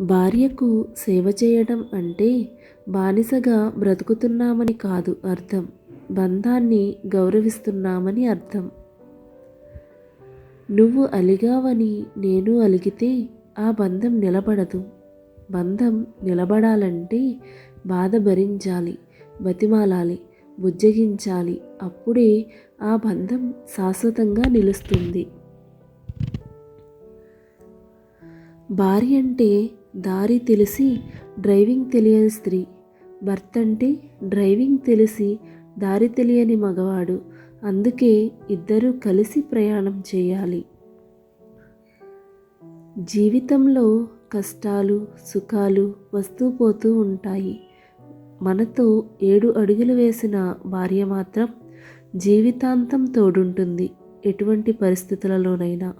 భార్యకు సేవ చేయడం అంటే బానిసగా బ్రతుకుతున్నామని కాదు అర్థం. బంధాన్ని గౌరవిస్తున్నామని అర్థం. నువ్వు అలిగావని నేను అలిగితే ఆ బంధం నిలబడదు. బంధం నిలబడాలంటే బాధ భరించాలి బతిమాలాలి బుజ్జగించాలి. అప్పుడే ఆ బంధం శాశ్వతంగా నిలుస్తుంది. భార్య అంటే దారి తెలిసి డ్రైవింగ్ తెలియని స్త్రీ. భర్త అంటే డ్రైవింగ్ తెలిసి దారి తెలియని మగవాడు. అందుకే ఇద్దరూ కలిసి ప్రయాణం చేయాలి. జీవితంలో కష్టాలు సుఖాలు వస్తూ పోతూ ఉంటాయి. మనతో ఏడు అడుగులు వేసిన భార్య మాత్రం జీవితాంతం తోడుంటుంది ఎటువంటి పరిస్థితులలోనైనా.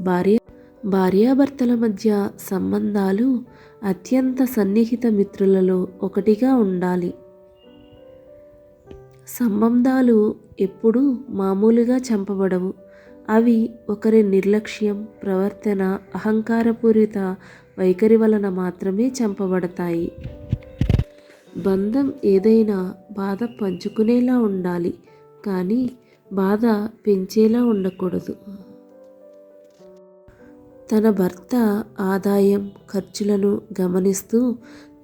భార్య భార్యాభర్తల మధ్య సంబంధాలు అత్యంత సన్నిహిత మిత్రులలో ఒకటిగా ఉండాలి. సంబంధాలు ఎప్పుడూ మామూలుగా చంపబడవు. అవి ఒకరి నిర్లక్ష్యం ప్రవర్తన అహంకారపూరిత వైఖరి వలన మాత్రమే చంపబడతాయి. బంధం ఏదైనా బాధ పంచుకునేలా ఉండాలి. కానీ బాధ పెంచేలా ఉండకూడదు. తన భర్త ఆదాయం ఖర్చులను గమనిస్తూ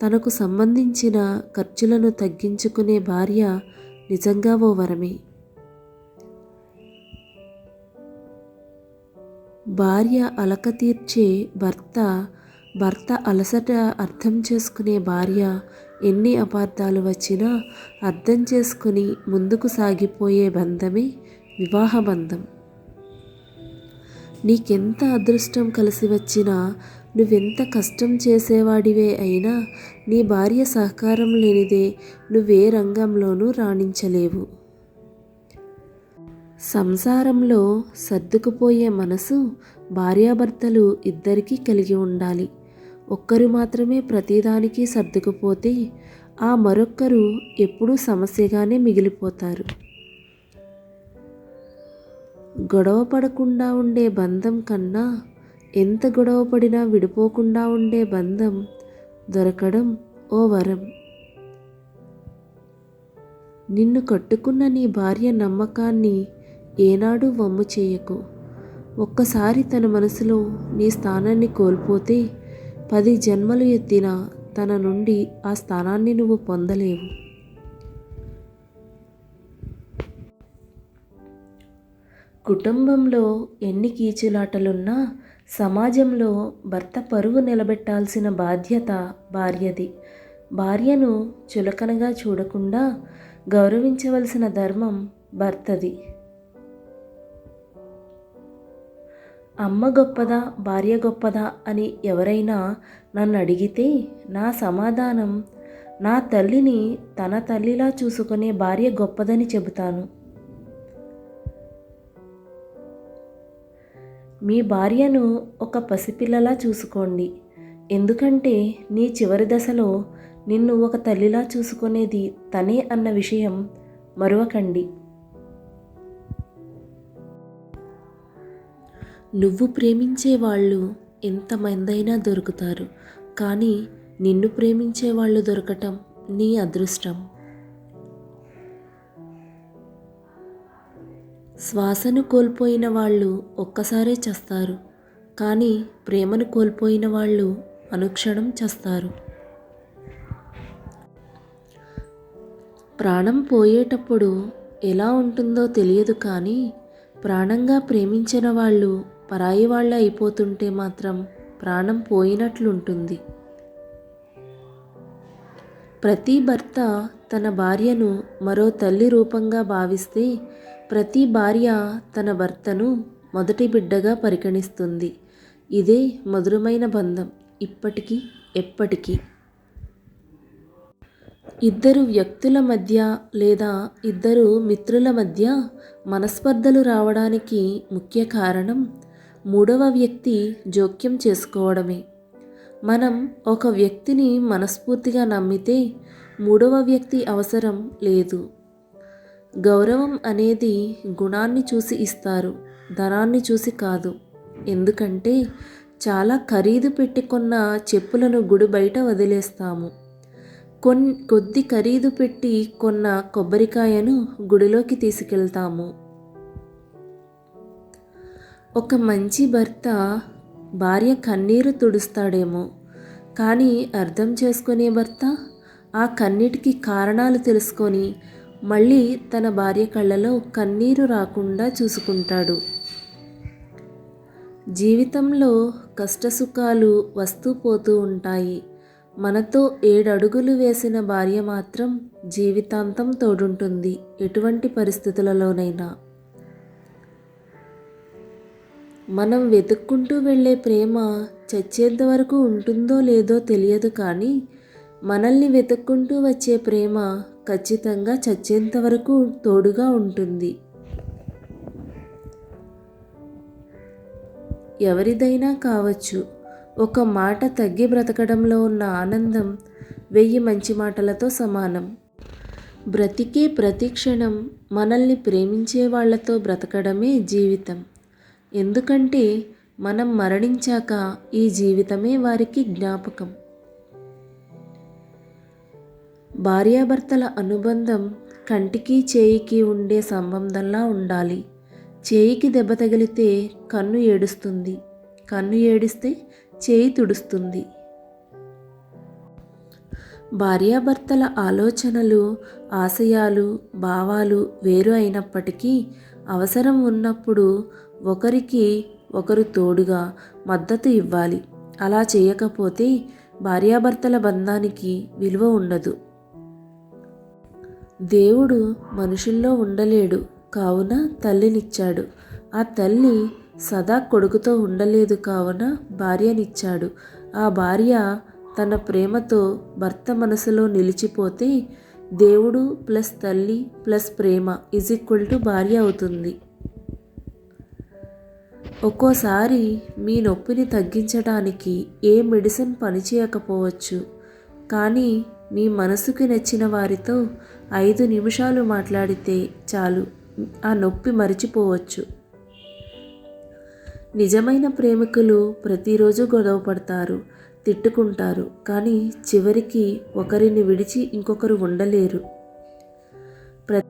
తనకు సంబంధించిన ఖర్చులను తగ్గించుకునే భార్య నిజంగా ఓ వరమే. భార్య అలక తీర్చే భర్త భర్త అలసట అర్థం చేసుకునే భార్య ఎన్ని అపార్థాలు వచ్చినా అర్థం చేసుకుని ముందుకు సాగిపోయే బంధమే వివాహ బంధం. నీకెంత అదృష్టం కలిసి వచ్చినా నువ్వెంత కష్టం చేసేవాడివే అయినా నీ భార్య సహకారం లేనిదే నువ్వే రంగంలోనూ రాణించలేవు. సంసారంలో సర్దుకుపోయే మనసు భార్యాభర్తలు ఇద్దరికీ కలిగి ఉండాలి. ఒక్కరు మాత్రమే ప్రతిదానికి సర్దుకుపోతే ఆ మరొక్కరు ఎప్పుడూ సమస్యగానే మిగిలిపోతారు. గొడవ పడకుండా ఉండే బంధం కన్నా ఎంత గొడవ పడినా విడిపోకుండా ఉండే బంధం దొరకడం ఓ వరం. నిన్ను కట్టుకున్న నీ భార్య నమ్మకాన్ని ఏనాడు వమ్ము చేయకు. ఒక్కసారి తన మనసులో నీ స్థానాన్ని కోల్పోతే పది జన్మలు ఎత్తిన తన నుండి ఆ స్థానాన్ని నువ్వు పొందలేవు. కుటుంబంలో ఎన్ని కీచులాటలున్నా సమాజంలో భర్త పరువు నిలబెట్టాల్సిన బాధ్యత భార్యది. భార్యను చులకనగా చూడకుండా గౌరవించవలసిన ధర్మం భర్తది. అమ్మ గొప్పదా భార్య గొప్పదా అని ఎవరైనా నన్ను అడిగితే నా సమాధానం నా తల్లిని తన తల్లిలా చూసుకునే భార్య గొప్పదని చెబుతాను. మీ భార్యను ఒక పసిపిల్లలా చూసుకోండి. ఎందుకంటే నీ చివరి దశలో నిన్ను ఒక తల్లిలా చూసుకునేది తనే అన్న విషయం మరువకండి. నువ్వు ప్రేమించే వాళ్ళు ఎంతమందైనా దొరుకుతారు. కానీ నిన్ను ప్రేమించే వాళ్ళు దొరకటం నీ అదృష్టం. శ్వాసను కోల్పోయిన వాళ్ళు ఒక్కసారే చస్తారు. కానీ ప్రేమను కోల్పోయిన వాళ్ళు అనుక్షణం చేస్తారు. ప్రాణం పోయేటప్పుడు ఎలా ఉంటుందో తెలియదు కానీ ప్రాణంగా ప్రేమించిన వాళ్ళు పరాయి వాళ్ళు అయిపోతుంటే మాత్రం ప్రాణం పోయినట్లుంటుంది. ప్రతి భర్త తన భార్యను మరో తల్లి రూపంగా భావిస్తే ప్రతి భార్య తన భర్తను మొదటి బిడ్డగా పరిగణిస్తుంది. ఇదే మధురమైన బంధం. ఇప్పటికీ ఎప్పటికీ. ఇద్దరు వ్యక్తుల మధ్య లేదా ఇద్దరు మిత్రుల మధ్య మనస్పర్ధలు రావడానికి ముఖ్య కారణం మూడవ వ్యక్తి జోక్యం చేసుకోవడమే. మనం ఒక వ్యక్తిని మనస్ఫూర్తిగా నమ్మితే మూడవ వ్యక్తి అవసరం లేదు. గౌరవం అనేది గుణాన్ని చూసి ఇస్తారు ధనాన్ని చూసి కాదు. ఎందుకంటే చాలా ఖరీదు పెట్టుకున్న చెప్పులను గుడి బయట వదిలేస్తాము. కొన్ కొద్ది ఖరీదు పెట్టి కొన్న కొబ్బరికాయను గుడిలోకి తీసుకెళ్తాము. ఒక మంచి భర్త భార్య కన్నీరు తుడుస్తాడేమో కానీ అర్థం చేసుకునే భర్త ఆ కన్నిటికి కారణాలు తెలుసుకొని మళ్ళీ తన భార్య కళ్ళలో కన్నీరు రాకుండా చూసుకుంటాడు. జీవితంలో కష్టసుఖాలు వస్తూ పోతూ ఉంటాయి. మనతో ఏడడుగులు వేసిన భార్య మాత్రం జీవితాంతం తోడుంటుంది ఎటువంటి పరిస్థితులలోనైనా. మనం వెతుక్కుంటూ వెళ్ళే ప్రేమ చచ్చేంత వరకు ఉంటుందో లేదో తెలియదు కానీ మనల్ని వెతుక్కుంటూ వచ్చే ప్రేమ ఖచ్చితంగా చచ్చేంత వరకు తోడుగా ఉంటుంది. ఎవరిదైనా కావచ్చు. ఒక మాట తగ్గి బ్రతకడంలో ఉన్న ఆనందం వెయ్యి మంచి మాటలతో సమానం. బ్రతికే ప్రతి క్షణం మనల్ని ప్రేమించే వాళ్ళతో బ్రతకడమే జీవితం. ఎందుకంటే మనం మరణించాక ఈ జీవితమే వారికి జ్ఞాపకం. భార్యాభర్తల అనుబంధం కంటికి చేయికి ఉండే సంబంధంలా ఉండాలి. చేయికి దెబ్బ తగిలితే కన్ను ఏడుస్తుంది. కన్ను ఏడిస్తే చేయి తుడుస్తుంది. భార్యాభర్తల ఆలోచనలు ఆశయాలు భావాలు వేరు అయినప్పటికీ అవసరం ఉన్నప్పుడు ఒకరికి ఒకరు తోడుగా మద్దతు ఇవ్వాలి. అలా చేయకపోతే భార్యాభర్తల బంధానికి విలువ ఉండదు. దేవుడు మనుషుల్లో ఉండలేడు. కావున తల్లినిచ్చాడు. ఆ తల్లి సదా కొడుకుతో ఉండలేదు కావున భార్యనిచ్చాడు. ఆ భార్య తన ప్రేమతో భర్త మనసులో నిలిచిపోతే దేవుడు ప్లస్ తల్లి ప్లస్ ప్రేమ ఈజ్ ఈక్వల్ టు భార్య అవుతుంది. ఒక్కోసారి మీ నొప్పిని తగ్గించడానికి ఏ మెడిసిన్ పనిచేయకపోవచ్చు. కానీ మీ మనసుకు నచ్చిన వారితో ఐదు నిమిషాలు మాట్లాడితే చాలు. ఆ నొప్పి మరిచిపోవచ్చు. నిజమైన ప్రేమికులు ప్రతిరోజు గొడవ పడతారు తిట్టుకుంటారు కానీ చివరికి ఒకరిని విడిచి ఇంకొకరు ఉండలేరు. ప్ర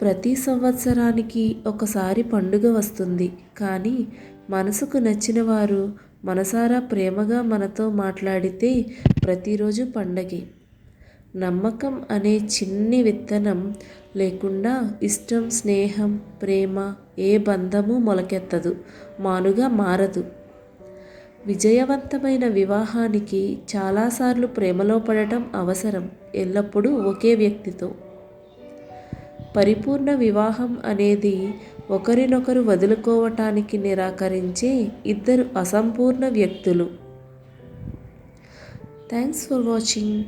ప్రతి సంవత్సరానికి ఒకసారి పండుగ వస్తుంది కానీ మనసుకు నచ్చిన వారు మనసారా ప్రేమగా మనతో మాట్లాడితే ప్రతిరోజు పండగే. నమ్మకం అనే చిన్ని విత్తనం లేకుండా ఇష్టం స్నేహం ప్రేమ ఏ బంధము మొలకెత్తదు మానుగా మారదు. విజయవంతమైన వివాహానికి చాలాసార్లు ప్రేమలో పడటం అవసరం ఎల్లప్పుడూ ఒకే వ్యక్తితో. పరిపూర్ణ వివాహం అనేది ఒకరినొకరు వదులుకోవటానికి నిరాకరించే ఇద్దరు అసంపూర్ణ వ్యక్తులు. Thanks for watching.